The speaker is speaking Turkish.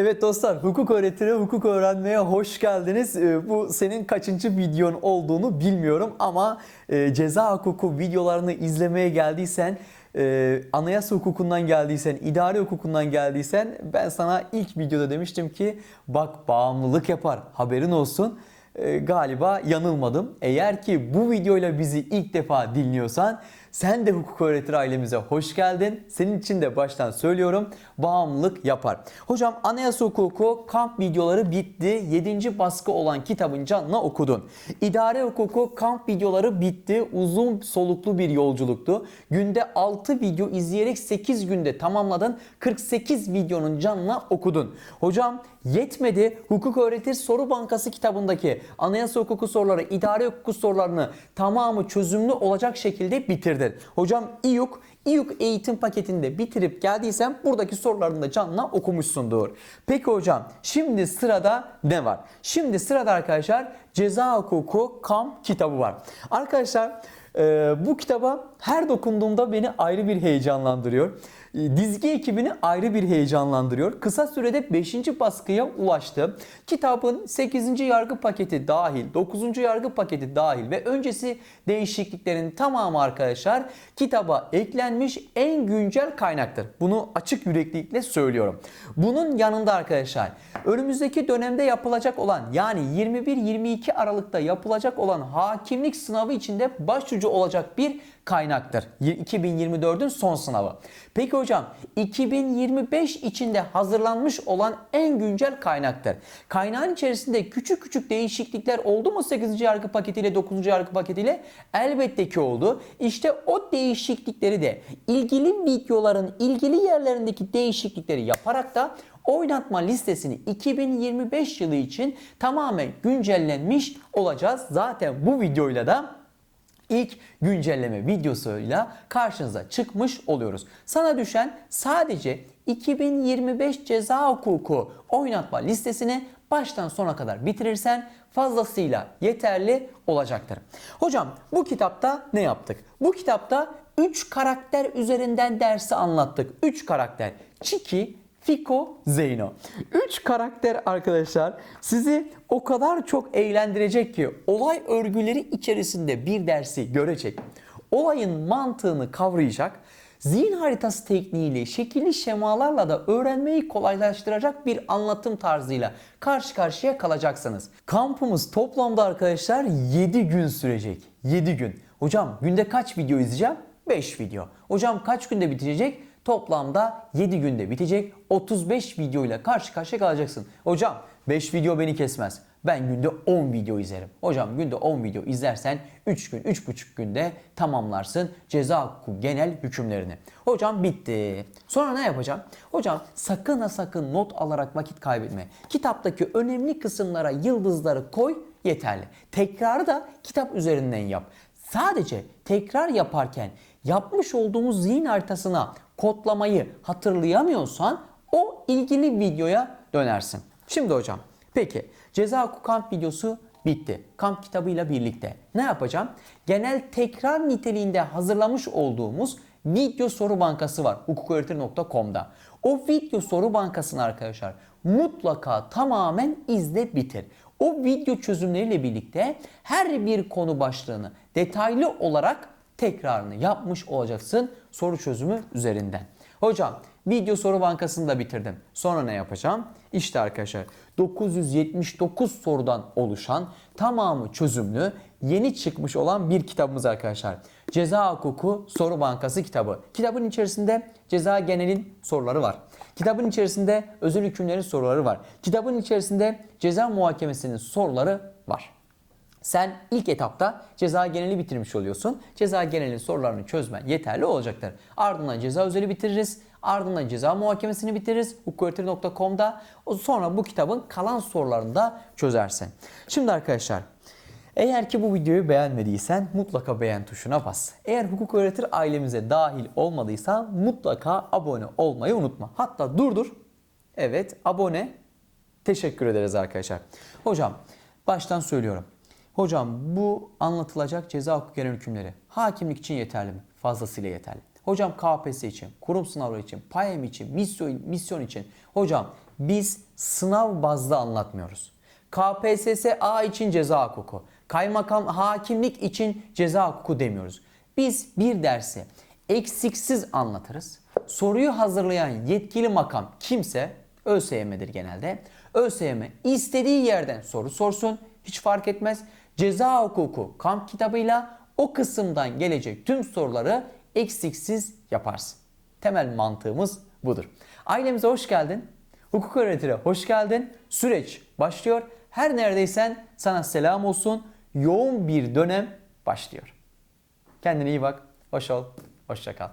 Evet dostlar, hukuk öğretiri, hukuk öğrenmeye hoş geldiniz. Ee, Bu senin kaçıncı videon olduğunu bilmiyorum ama e, ceza hukuku videolarını izlemeye geldiysen, e, anayasa hukukundan geldiysen, idari hukukundan geldiysen ben sana ilk videoda demiştim ki bak bağımlılık yapar haberin olsun. E, galiba yanılmadım. Eğer ki bu videoyla bizi ilk defa dinliyorsan sen de hukuk öğretir ailemize hoş geldin. Senin için de baştan söylüyorum bağımlılık yapar. Hocam anayasa hukuku kamp videoları bitti. 7. baskı olan kitabın canına okudun. İdare hukuku kamp videoları bitti. Uzun soluklu bir yolculuktu. Günde 6 video izleyerek 8 günde tamamladın. 48 videonun canına okudun. Hocam yetmedi. Hukuk öğretir soru bankası kitabındaki anayasa hukuku soruları, idare hukuku sorularını tamamı çözümlü olacak şekilde bitirdin. Hocam İYUK, İYUK eğitim paketinde bitirip geldiysen buradaki sorularını da canına okumuşsundur. Peki hocam şimdi sırada ne var? Şimdi sırada arkadaşlar ceza hukuku kamp kitabı var. Arkadaşlar e, bu kitaba her dokunduğumda beni ayrı bir heyecanlandırıyor. E, Dizgi ekibini ayrı bir heyecanlandırıyor. Kısa sürede 5. baskıya ulaştı. Kitabın 8. yargı paketi dahil, 9. yargı paketi dahil ve öncesi değişikliklerin tamamı arkadaşlar kitaba eklenmiş en güncel kaynaktır. Bunu açık yüreklilikle söylüyorum. Bunun yanında arkadaşlar önümüzdeki dönemde yapılacak olan yani 21-22 Aralık'ta yapılacak olan hakimlik sınavı içinde başucu olacak bir kaynaktır. 2024'ün son sınavı. Peki hocam 2025 içinde hazırlanmış olan en güncel kaynaktır. Kaynağın içerisinde küçük küçük değişiklikler oldu mu 8. yargı paketiyle 9. yargı paketiyle? Elbette ki oldu. İşte o değişiklikleri de ilgili videoların ilgili yerlerindeki değişiklikleri yaparak da oynatma listesini 2025 yılı için tamamen güncellenmiş olacağız. Zaten bu videoyla da ilk güncelleme videosuyla karşınıza çıkmış oluyoruz. Sana düşen sadece 2025 ceza hukuku oynatma listesini baştan sona kadar bitirirsen fazlasıyla yeterli olacaktır. Hocam bu kitapta ne yaptık? Bu kitapta 3 karakter üzerinden dersi anlattık. 3 karakter. Çiki, Fiko, Zeyno. 3 karakter arkadaşlar sizi o kadar çok eğlendirecek ki olay örgüleri içerisinde bir dersi görecek. Olayın mantığını kavrayacak. Zihin haritası tekniğiyle, şekilli şemalarla da öğrenmeyi kolaylaştıracak bir anlatım tarzıyla karşı karşıya kalacaksınız. Kampımız toplamda arkadaşlar 7 gün sürecek. 7 gün. Hocam günde kaç video izleyeceğim? 5 video. Hocam kaç günde bitecek? Toplamda 7 günde bitecek 35 video ile karşı karşıya kalacaksın. Hocam 5 video beni kesmez. Ben günde 10 video izlerim. Hocam günde 10 video izlersen 3 gün 3,5 günde tamamlarsın ceza hukuku genel hükümlerini. Hocam bitti. Sonra ne yapacağım? Hocam sakın ha sakın not alarak vakit kaybetme. Kitaptaki önemli kısımlara yıldızları koy yeterli. Tekrarı da kitap üzerinden yap. Sadece tekrar yaparken yapmış olduğumuz zihin haritasına kodlamayı hatırlayamıyorsan o ilgili videoya dönersin. Şimdi hocam peki ceza hukuku kamp videosu bitti. Kamp kitabıyla birlikte ne yapacağım? Genel tekrar niteliğinde hazırlamış olduğumuz video soru bankası var hukuköğretir.com'da. O video soru bankasını arkadaşlar mutlaka tamamen izle bitir. O video çözümleriyle birlikte her bir konu başlığını detaylı olarak tekrarını yapmış olacaksın soru çözümü üzerinden. Hocam video soru bankasını da bitirdim. Sonra ne yapacağım? İşte arkadaşlar 979 sorudan oluşan tamamı çözümlü yeni çıkmış olan bir kitabımız arkadaşlar. Ceza Hukuku Soru Bankası kitabı. Kitabın içerisinde ceza genelin soruları var. Kitabın içerisinde özel hükümlerin soruları var. Kitabın içerisinde ceza muhakemesinin soruları var. Sen ilk etapta ceza geneli bitirmiş oluyorsun. Ceza genelin sorularını çözmen yeterli olacaktır. Ardından ceza özeli bitiririz. Ardından ceza muhakemesini bitiririz. hukuköğretir.com'da. Sonra bu kitabın kalan sorularını da çözersin. Şimdi arkadaşlar eğer ki bu videoyu beğenmediysen mutlaka beğen tuşuna bas. Eğer hukuk öğretir ailemize dahil olmadıysan mutlaka abone olmayı unutma. Hatta durdur. Evet abone. Teşekkür ederiz arkadaşlar. Hocam baştan söylüyorum. Hocam bu anlatılacak ceza hukuku genel hükümleri hakimlik için yeterli mi? Fazlasıyla yeterli. Hocam KPSS için, kurum sınavları için, PAYEM için, misyon, misyon için. Hocam biz sınav bazlı anlatmıyoruz. KPSS A için ceza hukuku, kaymakam hakimlik için ceza hukuku demiyoruz. Biz bir dersi eksiksiz anlatırız. Soruyu hazırlayan yetkili makam kimse ÖSYM'dir genelde. ÖSYM istediği yerden soru sorsun hiç fark etmez. Ceza hukuku kamp kitabıyla o kısımdan gelecek tüm soruları eksiksiz yaparsın. Temel mantığımız budur. Ailemize hoş geldin. Hukuk öğretire hoş geldin. Süreç başlıyor. Her neredeysen sana selam olsun. Yoğun bir dönem başlıyor. Kendine iyi bak. Hoş ol. Hoşça kal.